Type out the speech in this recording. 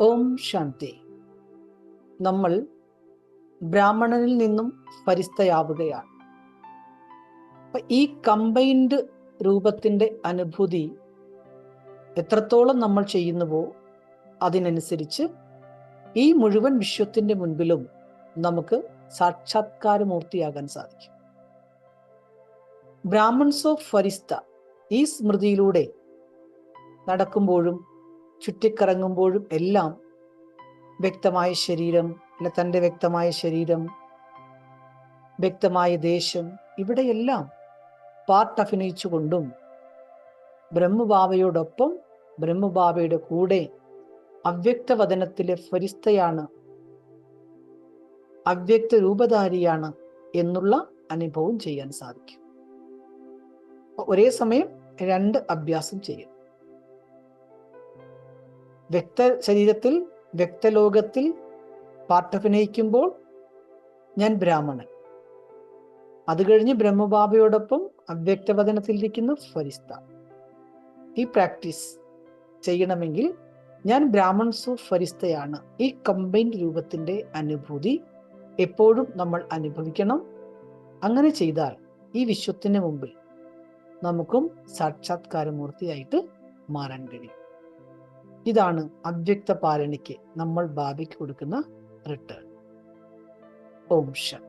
ഓം ശാന്തി. നമ്മൾ ബ്രാഹ്മണനിൽ നിന്നും പരിസ്ഥയാവുകയാണ്. ഈ കമ്പൈൻഡ് രൂപത്തിന്റെ അനുഭൂതി എത്രത്തോളം നമ്മൾ ചെയ്യുന്നുവോ അതിനനുസരിച്ച് ഈ മുഴുവൻ വിശ്വത്തിന്റെ മുൻപിലും നമുക്ക് സാക്ഷാത്കാരമൂർത്തിയാകാൻ സാധിക്കും. ബ്രാഹ്മൺസ് ഓഫ് ഫരിസ്ത ഈ സ്മൃതിയിലൂടെ നടക്കുമ്പോഴും ചുറ്റിക്കറങ്ങുമ്പോഴും എല്ലാം വ്യക്തമായ ശരീരം അല്ല തന്റെ വ്യക്തമായ ശരീരം വ്യക്തമായ ദേശം ഇവിടെയെല്ലാം പാർട്ട് അഭിനയിച്ചുകൊണ്ടും ബ്രഹ്മബാബയോടൊപ്പം ബ്രഹ്മബാബയുടെ കൂടെ അവ്യക്തവദനത്തിലെ ഫരിസ്തയാണ് അവ്യക്ത രൂപധാരിയാണ് എന്നുള്ള അനുഭവം ചെയ്യാൻ സാധിക്കും. ഒരേ സമയം രണ്ട് അഭ്യാസം ചെയ്യും വ്യക്ത ശരീരത്തിൽ വ്യക്തലോകത്തിൽ പാട്ടഭിനയിക്കുമ്പോൾ ഞാൻ ബ്രാഹ്മണൻ. അത് കഴിഞ്ഞ് ബ്രഹ്മബാബയോടൊപ്പം അവ്യക്തവചനത്തിലിരിക്കുന്ന ഫരിസ്ത. ഈ പ്രാക്ടീസ് ചെയ്യണമെങ്കിൽ ഞാൻ ബ്രാഹ്മൺസു ഫരിസ്തയാണ് ഈ കമ്പൈൻഡ് രൂപത്തിന്റെ അനുഭൂതി എപ്പോഴും നമ്മൾ അനുഭവിക്കണം. അങ്ങനെ ചെയ്താൽ ഈ വിശ്വത്തിന് മുമ്പിൽ നമുക്കും സാക്ഷാത്കാരമൂർത്തിയായിട്ട് മാറാൻ കഴിയും. ഇതാണ് അവ്യക്ത പാലനയ്ക്ക് നമ്മൾ ബാബയ്ക്ക് കൊടുക്കുന്ന റിട്ടേൺ ഓം ശാന്തി